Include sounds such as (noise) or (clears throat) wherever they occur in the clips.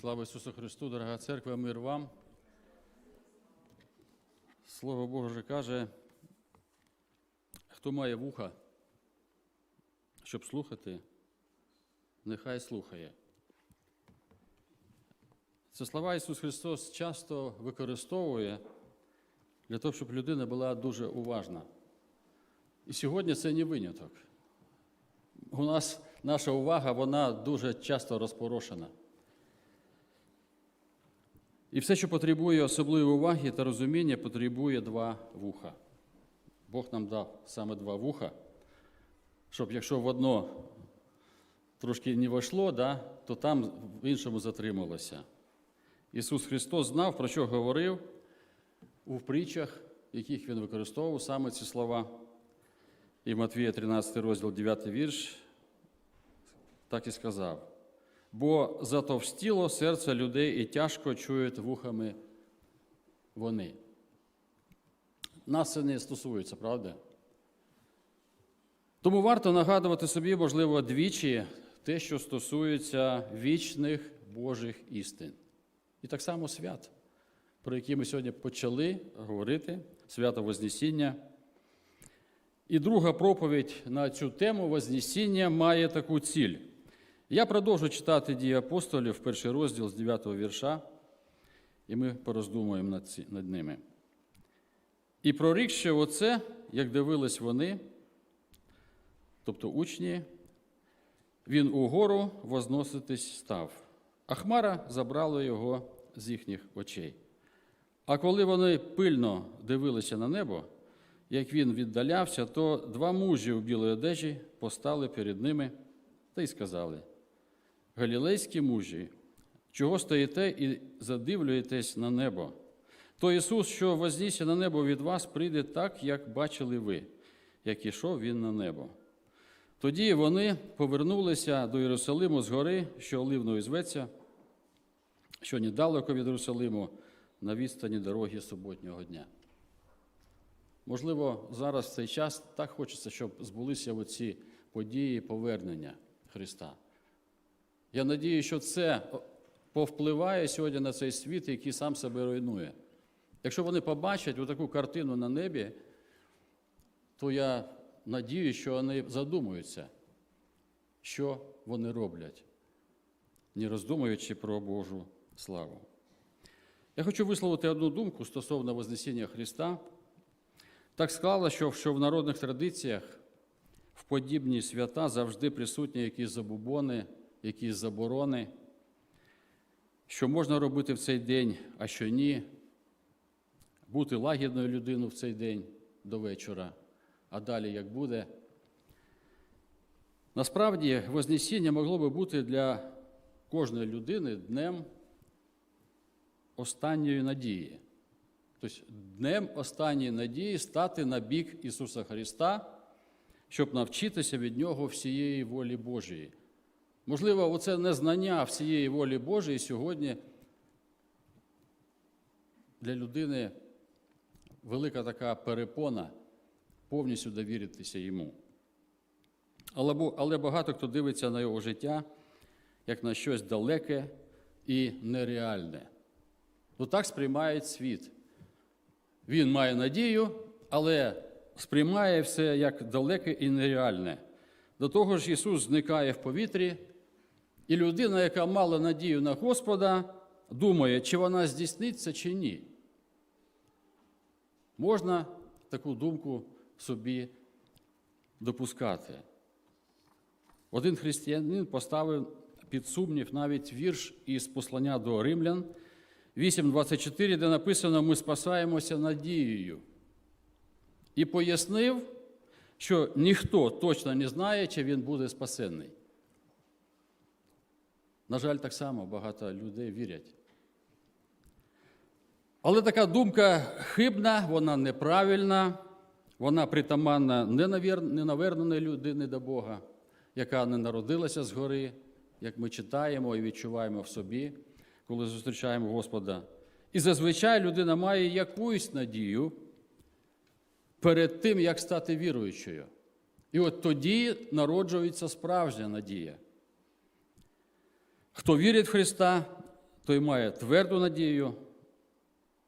Слава Ісусу Христу, дорога церква, мир вам. Слово Боже каже, хто має вуха, щоб слухати, нехай слухає. Це слова Ісус Христос часто використовує для того, щоб людина була дуже уважна. І сьогодні це не виняток. У нас наша увага, вона дуже часто розпорошена. І все, що потребує особливої уваги та розуміння, потребує два вуха. Бог нам дав саме два вуха, щоб якщо в одно трошки не вийшло, да, то там в іншому затрималося. Ісус Христос знав, про що говорив у притчах, яких Він використовував саме ці слова. І Матвія 13 розділ 9 вірш так і сказав. Бо затовстіло серце людей і тяжко чують вухами вони. Нас це не стосується, правда? Тому варто нагадувати собі, можливо, двічі те, що стосується вічних Божих істин. І так само свят, про які ми сьогодні почали говорити, свято Вознесіння. І друга проповідь на цю тему Вознесіння має таку ціль. Я продовжу читати дії апостолів, перший розділ з 9 вірша, і ми пороздумуємо над, ці, над ними. І прорікши оце, як дивились вони, тобто учні, він угору возноситись став, а хмара забрала його з їхніх очей. А коли вони пильно дивилися на небо, як він віддалявся, то два мужі у білій одежі постали перед ними та й сказали: Галілейські мужі, чого стоїте і задивлюєтесь на небо? То Ісус, що вознісся на небо від вас, прийде так, як бачили ви, як ішов Він на небо. Тоді вони повернулися до Єрусалиму з гори, що Оливною зветься, що недалеко від Єрусалиму, на відстані дороги суботнього дня. Можливо, зараз в цей час так хочеться, щоб збулися оці події повернення Христа. Я надію, що це повпливає сьогодні на цей світ, який сам себе руйнує. Якщо вони побачать таку картину на небі, то я надію, що вони задумуються, що вони роблять, не роздумуючи про Божу славу. Я хочу висловити одну думку стосовно Вознесіння Христа. Так склалося, що в народних традиціях в подібні свята завжди присутні якісь забубони, якісь заборони, що можна робити в цей день, а що ні, бути лагідною людиною в цей день до вечора, а далі як буде. Насправді, Вознесіння могло би бути для кожної людини днем останньої надії. Тобто днем останньої надії стати на бік Ісуса Христа, щоб навчитися від Нього всієї волі Божої. Можливо, оце незнання всієї волі Божої сьогодні для людини велика така перепона повністю довіритися йому. Але, але багато хто дивиться на його життя як на щось далеке і нереальне. Ну так сприймає світ. Він має надію, але сприймає все як далеке і нереальне. До того ж, Ісус зникає в повітрі, і людина, яка мала надію на Господа, думає, чи вона здійсниться, чи ні. Можна таку думку собі допускати. Один християнин поставив під сумнів навіть вірш із послання до римлян. 8.24, де написано, ми спасаємося надією. І пояснив, що ніхто точно не знає, чи він буде спасенний. На жаль, так само багато людей вірять. Але така думка хибна, вона неправильна, вона притаманна ненаверненої людини до Бога, яка не народилася згори, як ми читаємо і відчуваємо в собі коли зустрічаємо Господа. І зазвичай людина має якусь надію перед тим, як стати віруючою. І от тоді народжується справжня надія. Хто вірить в Христа, той має тверду надію,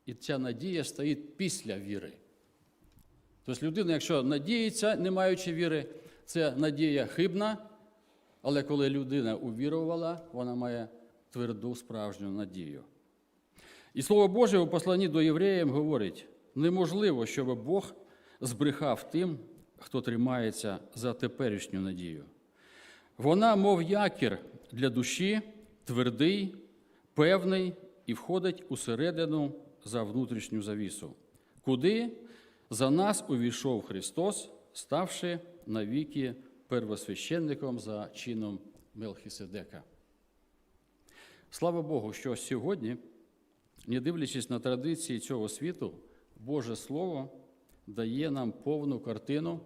і ця надія стоїть після віри. Тобто людина, якщо надіється, не маючи віри, це надія хибна, але коли людина увірувала, вона має тверду справжню надію. І Слово Боже у посланні до євреїв говорить: неможливо, щоб Бог збрехав тим, хто тримається за теперішню надію. Вона, мов якір для душі, твердий, певний і входить усередину за внутрішню завісу, куди за нас увійшов Христос, ставши навіки первосвященником за чином Мелхіседека. Слава Богу, що сьогодні, не дивлячись на традиції цього світу, Боже Слово дає нам повну картину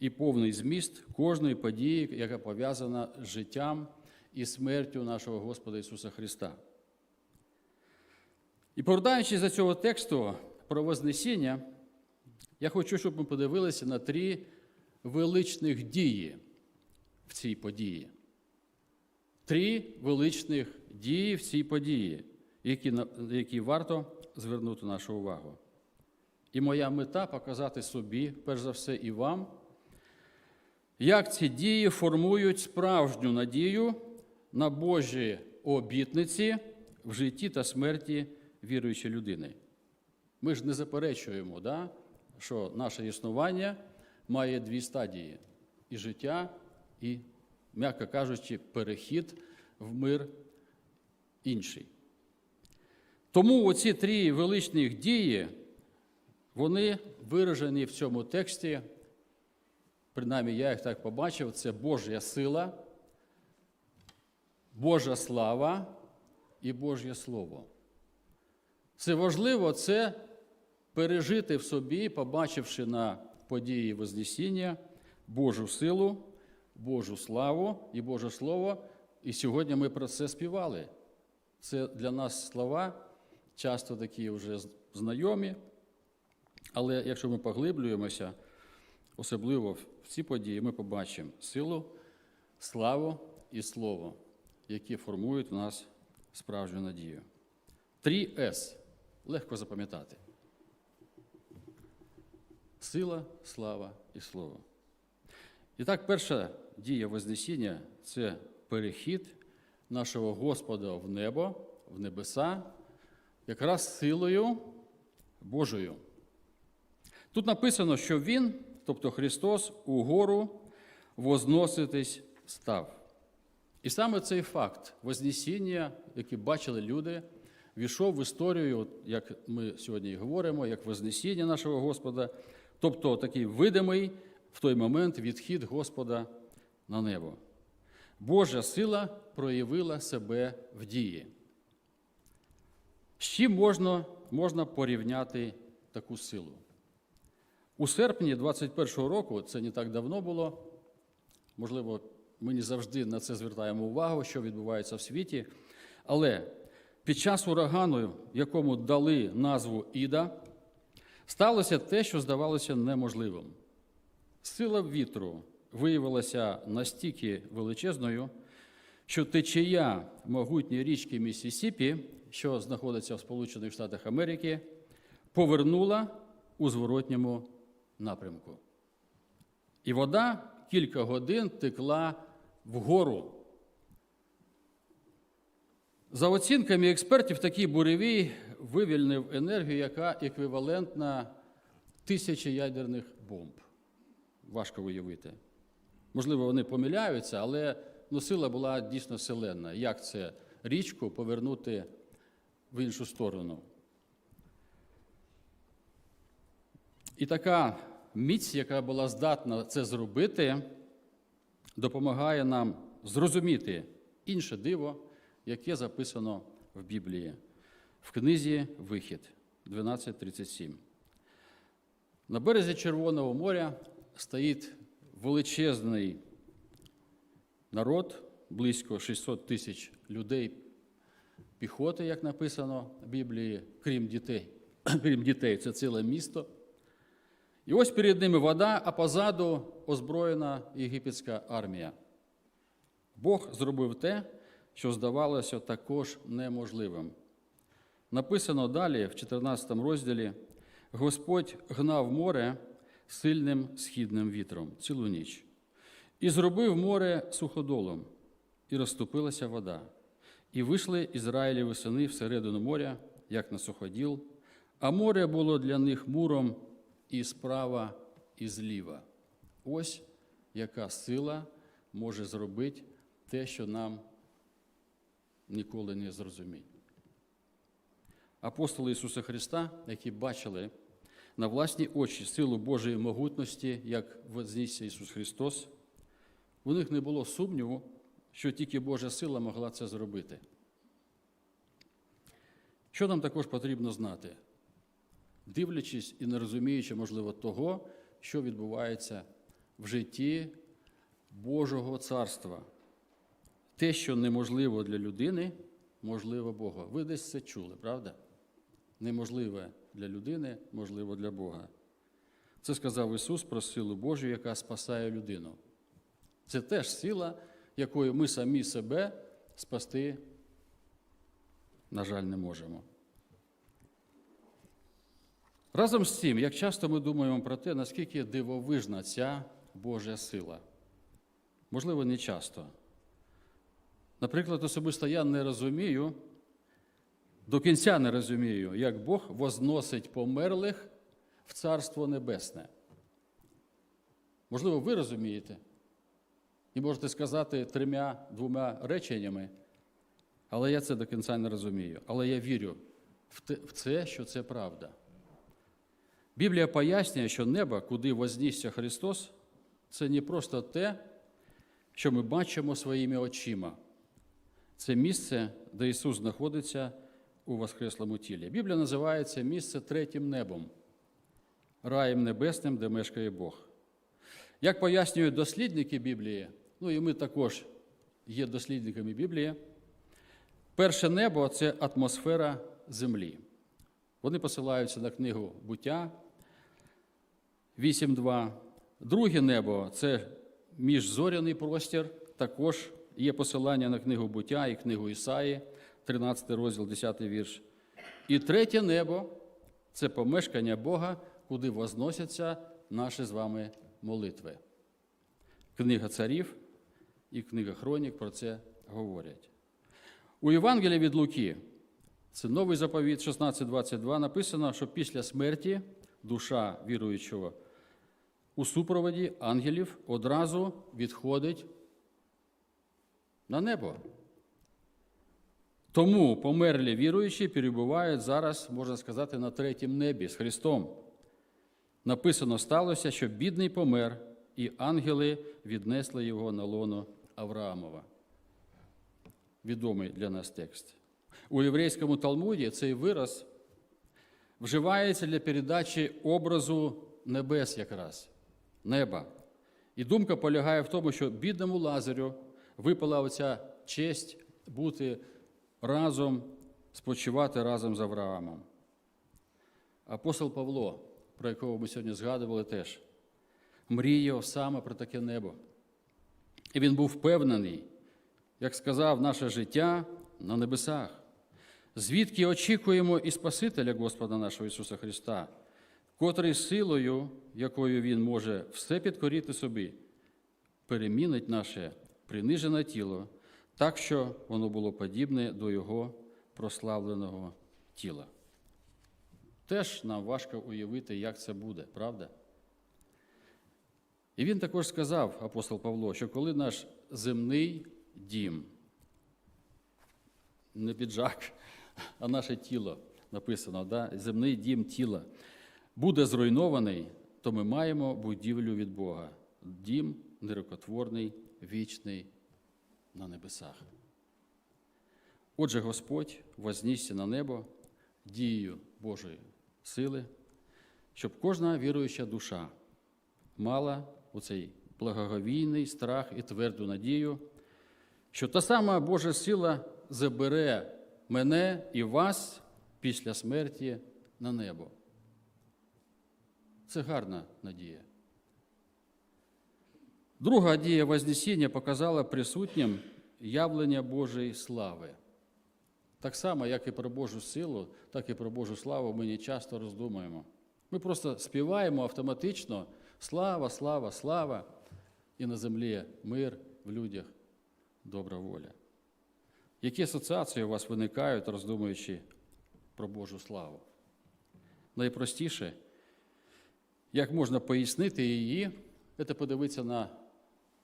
і повний зміст кожної події, яка пов'язана з життям і смертю нашого Господа Ісуса Христа. І повертаючись до цього тексту про Вознесіння, я хочу, щоб ми подивилися на три величних дії в цій події. Три величних дії в цій події, які, які варто звернути нашу увагу. І моя мета показати собі, перш за все, і вам, як ці дії формують справжню надію на Божі обітниці в житті та смерті віруючої людини. Ми ж не заперечуємо, да, що наше існування має дві стадії: і життя, і, м'яко кажучи, перехід в мир інший. Тому оці три величних дії, вони виражені в цьому тексті, принаймні я їх так побачив, це Божа сила, Божа слава і Божє Слово. Це важливо це пережити в собі, побачивши на події Вознесіння Божу силу, Божу славу і Боже Слово. І сьогодні ми про це співали. Це для нас слова, часто такі вже знайомі, але якщо ми поглиблюємося, особливо в ці події, ми побачимо силу, славу і слово, які формують в нас справжню надію. 3С легко запам'ятати. Сила, слава і слово. І так, перша дія Вознесіння це перехід нашого Господа в небо, в небеса, якраз силою Божою. Тут написано, що Він, тобто Христос, угору возноситись став. І саме цей факт Вознесіння, який бачили люди, війшов в історію, як ми сьогодні і говоримо, як Вознесіння нашого Господа, тобто такий видимий в той момент відхід Господа на небо. Божа сила проявила себе в дії. З чим можна, можна порівняти таку силу? У серпні 21-го року, це не так давно було, можливо, ми не завжди на це звертаємо увагу, що відбувається в світі, але під час урагану, якому дали назву Іда, сталося те, що здавалося неможливим. Сила вітру виявилася настільки величезною, що течія могутньої річки Міссісіпі, що знаходиться в Сполучених Штатах Америки, повернула у зворотньому напрямку. І вода кілька годин текла вгору. За оцінками експертів, такий буревій вивільнив енергію, яка еквівалентна тисячі ядерних бомб. Важко уявити. Можливо, вони помиляються, але ну, сила була дійсно селенна. Як це річку повернути в іншу сторону? І така міць, яка була здатна це зробити, допомагає нам зрозуміти інше диво, яке записано в Біблії, в книзі Вихід 12.37. На березі Червоного моря стоїть величезний народ, близько 600 тисяч людей, піхоти, як написано в Біблії, крім дітей. (clears throat) Крім дітей, це ціле місто. І ось перед ними вода, а позаду озброєна єгипетська армія. Бог зробив те, що здавалося також неможливим. Написано далі, в 14 розділі, Господь гнав море сильним східним вітром цілу ніч, і зробив море суходолом, і розступилася вода. І вийшли Ізраїлєві сини всередину моря, як на суходіл, а море було для них муром і справа, і зліва. Ось яка сила може зробити те, що нам ніколи не зрозуміє. Апостоли Ісуса Христа, які бачили на власні очі силу Божої могутності, як вознісся Ісус Христос, у них не було сумніву, що тільки Божа сила могла це зробити. Що нам також потрібно знати, дивлячись і не розуміючи, можливо, того, що відбувається в житті Божого царства. Те, що неможливо для людини, можливо Богу. Ви десь це чули, правда? Неможливе для людини, можливо для Бога. Це сказав Ісус про силу Божу, яка спасає людину. Це теж сила, якою ми самі себе спасти, на жаль, не можемо. Разом з цим, як часто ми думаємо про те, наскільки дивовижна ця Божа сила. Можливо, не часто. Наприклад, особисто я не розумію, до кінця не розумію, як Бог возносить померлих в Царство Небесне. Можливо, ви розумієте і можете сказати трьома двома реченнями, але я це до кінця не розумію. Але я вірю в це, що це правда. Біблія пояснює, що небо, куди вознісся Христос, це не просто те, що ми бачимо своїми очима. Це місце, де Ісус знаходиться у Воскреслому тілі. Біблія називає це місце третім небом, раєм небесним, де мешкає Бог. Як пояснюють дослідники Біблії, ну і ми також є дослідниками Біблії, перше небо це атмосфера землі. Вони посилаються на книгу буття 8.2. Друге небо це міжзоряний простір, також є посилання на книгу буття і книгу Ісаї, 13 розділ, 10 вірш. І третє небо це помешкання Бога, куди возносяться наші з вами молитви. Книга царів і книга Хронік про це говорять. У Євангелії від Луки, це новий заповіт 16.22, написано, що після смерті душа віруючого у супроводі ангелів одразу відходить на небо. Тому померлі віруючі перебувають зараз, можна сказати, на третім небі з Христом. Написано сталося, що бідний помер, і ангели віднесли його на лоно Авраамова. Відомий для нас текст. У єврейському Талмуді цей вираз вживається для передачі образу небес якраз, неба. І думка полягає в тому, що бідному Лазарю випала оця честь бути разом, спочивати разом з Авраамом. Апостол Павло, про якого ми сьогодні згадували теж, мріяв саме про таке небо. І він був впевнений, як сказав, наше життя на небесах, звідки очікуємо і Спасителя Господа нашого Ісуса Христа, котрий силою, якою Він може все підкоріти собі, перемінить наше принижене тіло, так що воно було подібне до Його прославленого тіла. Теж нам важко уявити, як це буде, правда? І він також сказав, апостол Павло, що коли наш земний дім, не піджак, а наше тіло написано, да? земний дім тіла, буде зруйнований, то ми маємо будівлю від Бога. Дім нерокотворний, вічний на небесах. Отже, Господь вознісся на небо дією Божої сили, щоб кожна віруюча душа мала у цей благоговійний страх і тверду надію, що та сама Божа сила забере мене і вас після смерті на небо. Це гарна надія. Друга дія Вознесіння показала присутнім явлення Божої слави. Так само, як і про Божу силу, так і про Божу славу ми не часто роздумуємо. Ми просто співаємо автоматично слава, слава, слава, і на землі мир в людях, добра воля. Які асоціації у вас виникають, роздумуючи про Божу славу? Найпростіше, як можна пояснити її, це подивитися на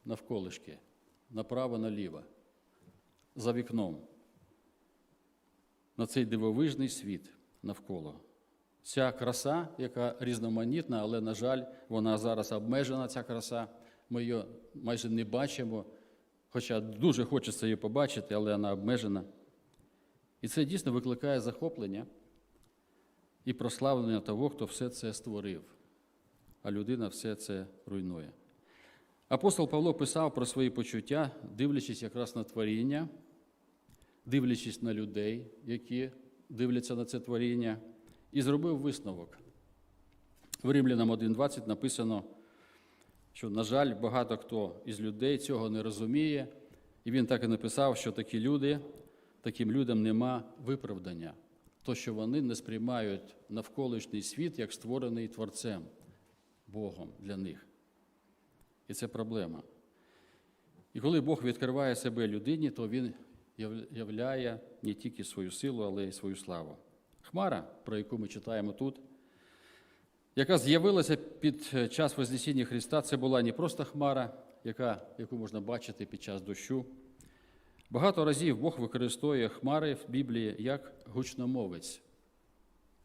навколишки, направо, наліво, за вікном, на цей дивовижний світ навколо. Ця краса, яка різноманітна, але, на жаль, вона зараз обмежена, ця краса. Ми її майже не бачимо, хоча дуже хочеться її побачити, але вона обмежена. І це дійсно викликає захоплення і прославлення того, хто все це створив, а людина все це руйнує. Апостол Павло писав про свої почуття, дивлячись якраз на творіння, дивлячись на людей, які дивляться на це творіння, і зробив висновок. В Римлянам 1.20 написано, що, на жаль, багато хто із людей цього не розуміє, і він так і написав, що такі люди, таким людям нема виправдання, то що вони не сприймають навколишній світ як створений Творцем, Богом для них. І це проблема. І коли Бог відкриває себе людині, то Він являє не тільки свою силу, але й свою славу. Хмара, про яку ми читаємо тут, яка з'явилася під час Вознесіння Христа, це була не просто хмара, яка, яку можна бачити під час дощу. Багато разів Бог використовує хмари в Біблії як гучномовець.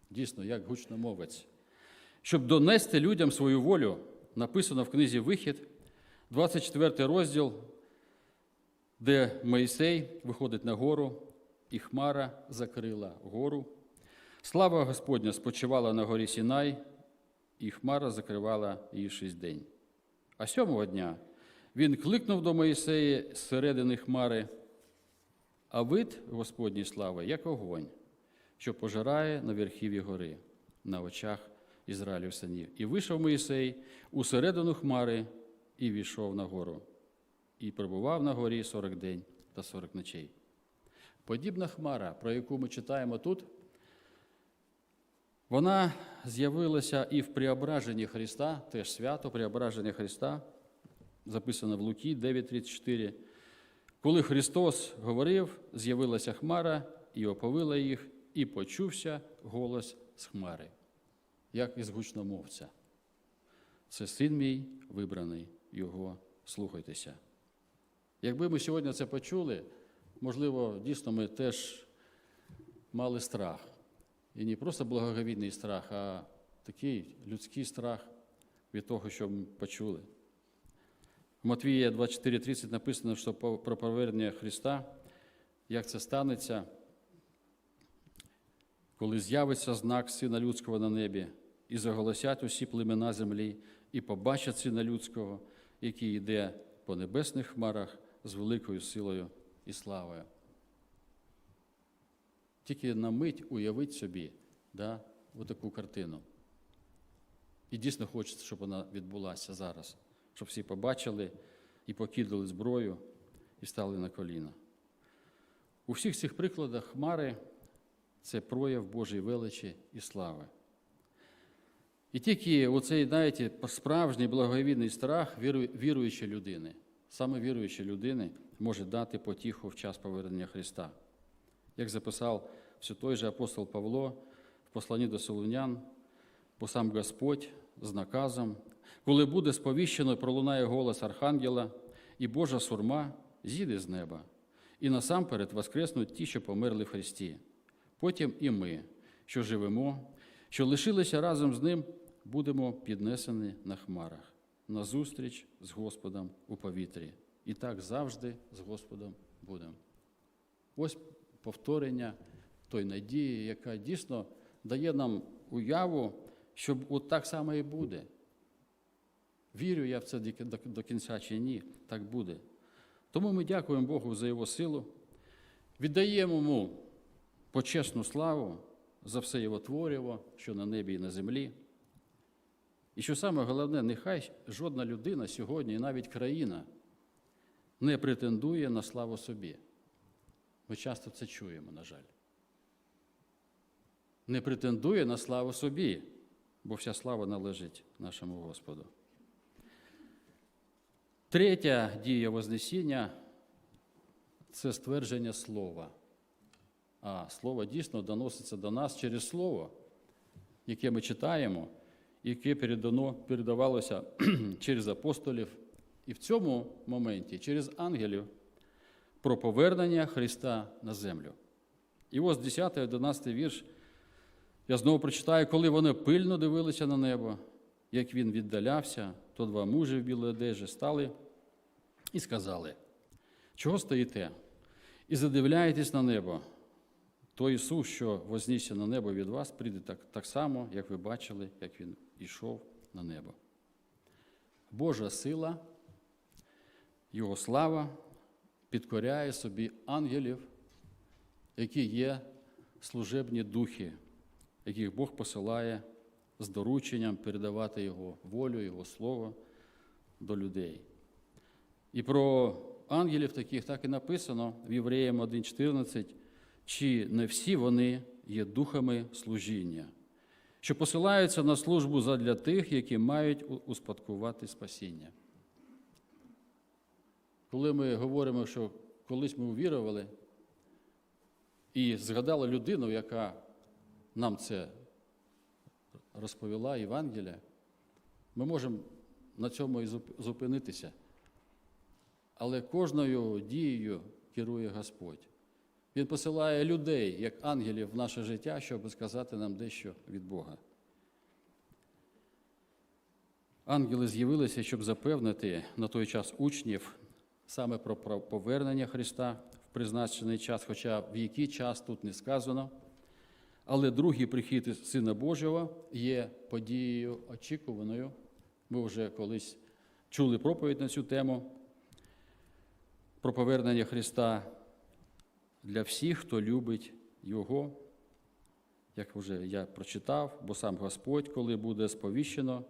Дійсно, як гучномовець. Щоб донести людям свою волю, написано в книзі Вихід, 24 розділ, де Моїсей виходить на гору, і хмара закрила гору. Слава Господня спочивала на горі Сінай, і хмара закривала її шість день. А сьомого дня він кликнув до Моїсея з середини хмари, а вид Господній слави, як огонь, що пожирає на верхів'ї гори, на очах Ізраїлів синів. І вийшов Моїсей у середину хмари і війшов на гору, і перебував на горі сорок день та сорок ночей. Подібна хмара, про яку ми читаємо тут, вона з'явилася і в преображенні Христа, теж свято преображення Христа, записано в Луки 9:34. Коли Христос говорив, з'явилася хмара і оповила їх, і почувся голос з хмари, як із гучномовця. Це син мій вибраний, його слухайтеся. Якби ми сьогодні це почули, можливо, дійсно ми теж мали страх. І не просто благоговійний страх, а такий людський страх від того, що ми почули. В Матвія 24:30 написано, що про повернення Христа, як це станеться, коли з'явиться знак Сина Людського на небі, і заголосять усі племена землі, і побачать Сина Людського, який йде по небесних хмарах з великою силою і славою. Тільки на мить уявіть собі да, таку картину. І дійсно хочеться, щоб вона відбулася зараз, щоб всі побачили і покидали зброю і стали на коліна. У всіх цих прикладах хмари це прояв Божої величі і слави. І тільки оцей, знаєте, справжній благовійний страх віруючої людини, саме віруючої людини, може дати потіху в час повернення Христа. Як записав все той же апостол Павло в посланні до Солунян, бо сам Господь з наказом, коли буде сповіщено, пролунає голос Архангела, і Божа сурма зійде з неба, і насамперед воскреснуть ті, що померли в Христі. Потім і ми, що живемо, що лишилися разом з Ним, будемо піднесені на хмарах, на зустріч з Господом у повітрі. І так завжди з Господом будемо. Ось повторення той надії, яка дійсно дає нам уяву, що от так само і буде. Вірю я в це до кінця чи ні, так буде. Тому ми дякуємо Богу за Його силу, віддаємо йому почесну славу за все Його творіво, що на небі і на землі. І що саме головне, нехай жодна людина сьогодні, і навіть країна, не претендує на славу собі. Ми часто це чуємо, на жаль. Не претендує на славу собі, бо вся слава належить нашому Господу. Третя дія Вознесіння це ствердження слова. А слово дійсно доноситься до нас через слово, яке ми читаємо, яке передано, передавалося (clears throat) через апостолів, і в цьому моменті через ангелів про повернення Христа на землю. І ось 10 11 вірш. Я знову прочитаю, коли вони пильно дивилися на небо, як він віддалявся, то два мужі в білій одежі стали і сказали: Чого стоїте? І задивляєтесь на небо. Той Ісус, що вознісся на небо від вас, прийде так, так само, як ви бачили, як Він йшов на небо. Божа сила, Його слава підкоряє собі ангелів, які є служебні духи, яких Бог посилає з дорученням передавати Його волю, Його слово до людей. І про ангелів таких так і написано в Євреям 1,14, чи не всі вони є духами служіння, що посилаються на службу задля тих, які мають успадкувати спасіння. Коли ми говоримо, що колись ми увірували і згадали людину, яка нам це розповіла Євангелія, ми можемо на цьому і зупинитися. Але кожною дією керує Господь. Він посилає людей, як ангелів, в наше життя, щоб сказати нам дещо від Бога. Ангели з'явилися, щоб запевнити на той час учнів саме про повернення Христа в призначений час, хоча в який час тут не сказано. Але другий прихід Сина Божого є подією очікуваною. Ми вже колись чули проповідь на цю тему про повернення Христа для всіх, хто любить Його, як вже я прочитав, бо сам Господь, коли буде сповіщено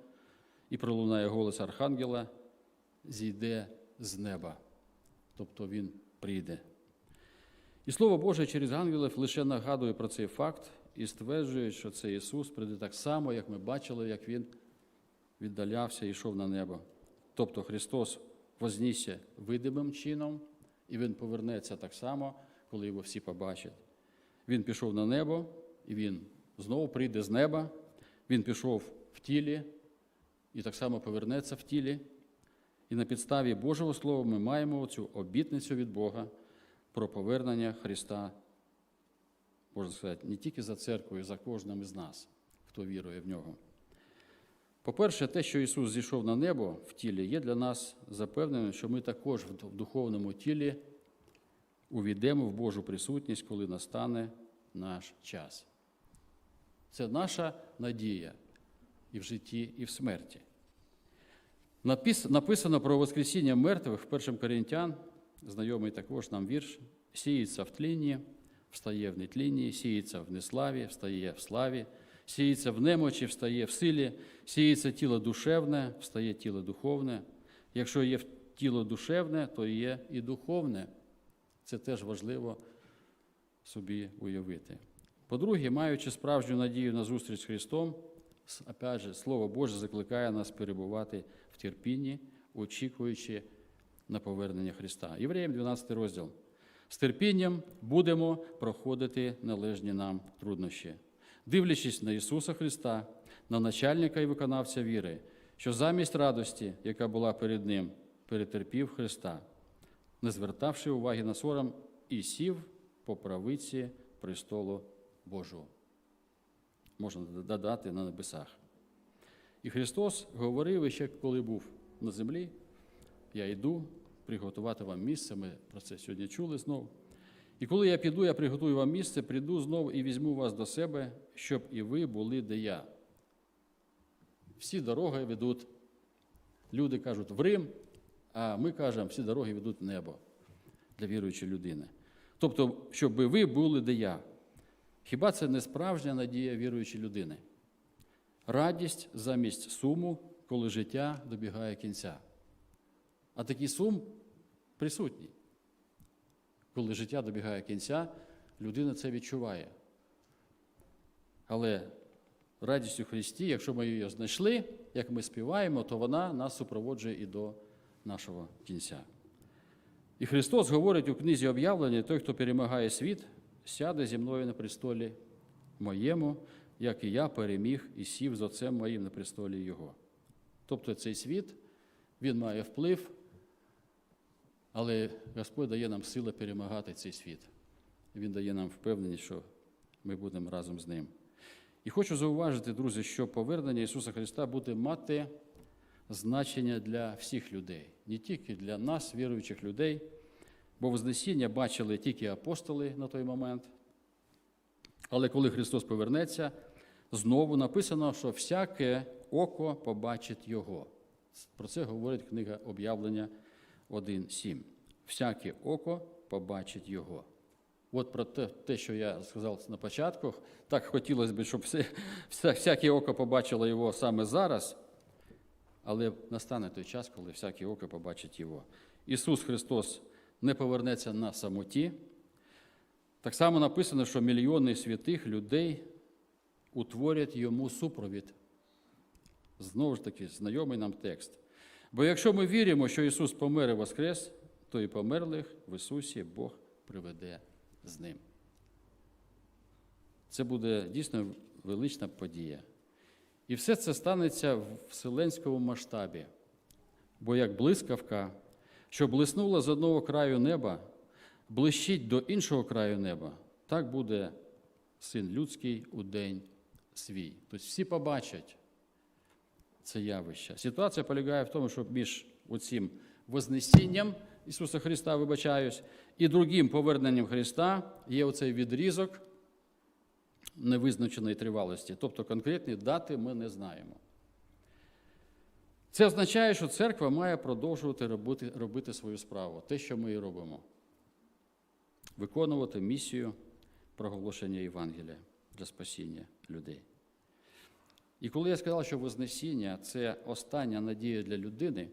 і пролунає голос Архангела, зійде з неба. Тобто Він прийде. І Слово Боже через ангелів лише нагадує про цей факт і стверджує, що цей Ісус прийде так само, як ми бачили, як Він віддалявся і йшов на небо. Тобто Христос вознісся видимим чином, і Він повернеться так само, коли його всі побачать. Він пішов на небо, і Він знову прийде з неба, Він пішов в тілі і так само повернеться в тілі. І на підставі Божого Слова ми маємо цю обітницю від Бога про повернення Христа, можна сказати, не тільки за церквою, за кожним із нас, хто вірує в нього. По-перше, те, що Ісус зійшов на небо в тілі, є для нас запевненим, що ми також в духовному тілі увійдемо в Божу присутність, коли настане наш час. Це наша надія і в житті, і в смерті. Напис- Написано про Воскресіння мертвих в 1 Коринтян, знайомий також нам вірш, сіється в тлінні, встає в нетлінні, сіється в неславі, встає в славі, сіється в немочі, встає в силі, сіється тіло душевне, встає тіло духовне. Якщо є тіло душевне, то є і духовне. Це теж важливо собі уявити. По-друге, маючи справжню надію на зустріч з Христом, опять же, Слово Боже закликає нас перебувати в терпінні, очікуючи на повернення Христа. Євреям 12 розділ. З терпінням будемо проходити належні нам труднощі, дивлячись на Ісуса Христа, на начальника і виконавця віри, що замість радості, яка була перед Ним, перетерпів Христа, не звертавши уваги на сором, і сів по правиці престолу Божого. Можна додати на небесах. І Христос говорив ще, коли був на землі, я йду приготувати вам місце. Ми про це сьогодні чули знову. І коли я піду, я приготую вам місце, прийду знову і візьму вас до себе, щоб і ви були, де я. Всі дороги ведуть, люди кажуть, в Рим, а ми кажемо, всі дороги ведуть в небо для віруючої людини. Тобто, щоб ви були, де я. Хіба це не справжня надія віруючої людини? Радість замість суму, коли життя добігає кінця. А такий сум присутній. Коли життя добігає кінця, людина це відчуває. Але радість у Христі, якщо ми її знайшли, як ми співаємо, то вона нас супроводжує і до нашого кінця. І Христос говорить у книзі об'явлення: той, хто перемагає світ, сяде зі мною на престолі моєму, як і я переміг і сів з отцем моїм на престолі Його. Тобто цей світ, він має вплив, але Господь дає нам сили перемагати цей світ. Він дає нам впевненість, що ми будемо разом з ним. І хочу зауважити, друзі, що повернення Ісуса Христа буде мати значення для всіх людей, не тільки для нас, віруючих людей, бо Вознесіння бачили тільки апостоли на той момент. Але коли Христос повернеться, знову написано, що всяке око побачить Його. Про це говорить книга об'явлення 1.7. Всяке око побачить Його. От про те, те, що я сказав на початку, так хотілося б, щоб все, всяке око побачило його саме зараз, але настане той час, коли всяке око побачить його. Ісус Христос не повернеться на самоті. Так само написано, що мільйони святих людей утворять йому супровід. Знову ж таки, знайомий нам текст. Бо якщо ми віримо, що Ісус помер і воскрес, то і померлих в Ісусі Бог приведе з ним. Це буде дійсно велична подія. І все це станеться в вселенському масштабі. Бо як блискавка, що блиснула з одного краю неба, блищить до іншого краю неба, так буде син людський у день свій. Тобто всі побачать це явище. Ситуація полягає в тому, що між оцим вознесінням Ісуса Христа, вибачаюсь, і другим поверненням Христа є оцей відрізок невизначеної тривалості. Тобто конкретні дати ми не знаємо. Це означає, що церква має продовжувати робити, робити свою справу, те, що ми і робимо. Виконувати місію проголошення Євангелія для спасіння людей. І коли я сказав, що Вознесіння це остання надія для людини,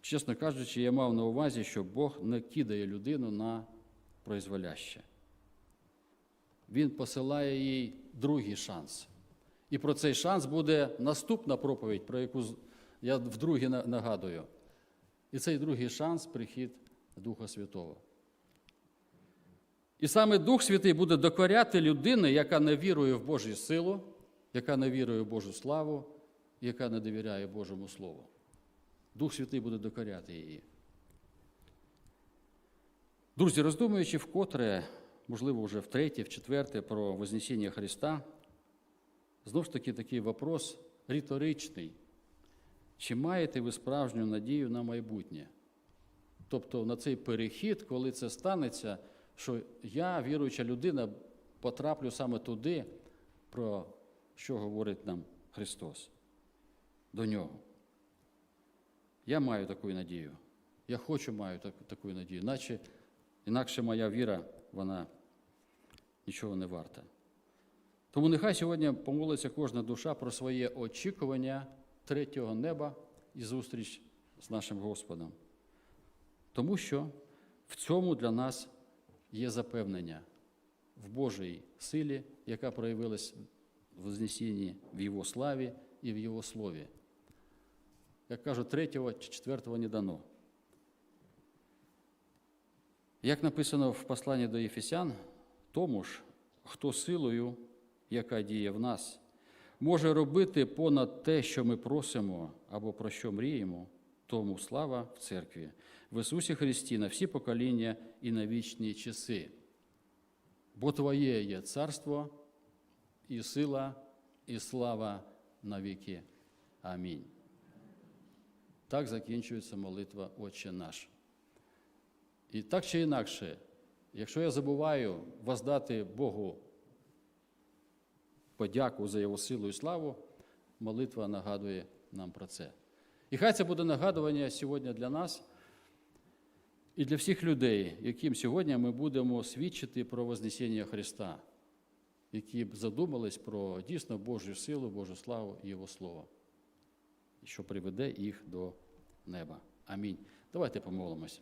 чесно кажучи, я мав на увазі, що Бог не кидає людину на произволяще. Він посилає їй другий шанс. І про цей шанс буде наступна проповідь, про яку я вдруге нагадую. І цей другий шанс прихід Духа Святого. І саме Дух Святий буде докоряти людини, яка не вірує в Божу силу, яка не вірує в Божу славу, яка не довіряє Божому Слову. Дух Святий буде докоряти її. Друзі, роздумуючи вкотре, можливо, вже втретє, вчетверте про Вознесіння Христа, знову ж таки такий вопрос риторичний. Чи маєте ви справжню надію на майбутнє? Тобто на цей перехід, коли це станеться, що я, віруюча людина, потраплю саме туди, про що говорить нам Христос, до нього. Я маю таку надію. Я хочу маю таку надію. Іначе, інакше моя віра, вона нічого не варта. Тому нехай сьогодні помолиться кожна душа про своє очікування третього неба і зустріч з нашим Господом. Тому що в цьому для нас є запевнення в Божій силі, яка проявилась в Вознесінні, в Його славі і в Його слові. Як кажуть, третього чи четвертого не дано. Як написано в посланні до Єфесян, тому ж, хто силою, яка діє в нас, може робити понад те, що ми просимо або про що мріємо, тому слава в церкві, в Ісусі Христі на всі покоління і на вічні часи. Бо Твоє є царство, і сила, і слава на віки. Амінь. Так закінчується молитва Отче наш. І так чи інакше, якщо я забуваю воздати Богу подяку за Його силу і славу, молитва нагадує нам про це. І хай це буде нагадування сьогодні для нас і для всіх людей, яким сьогодні ми будемо свідчити про Вознесіння Христа, які б задумались про дійсно Божу силу, Божу славу і Його Слово, що приведе їх до неба. Амінь. Давайте помолимося.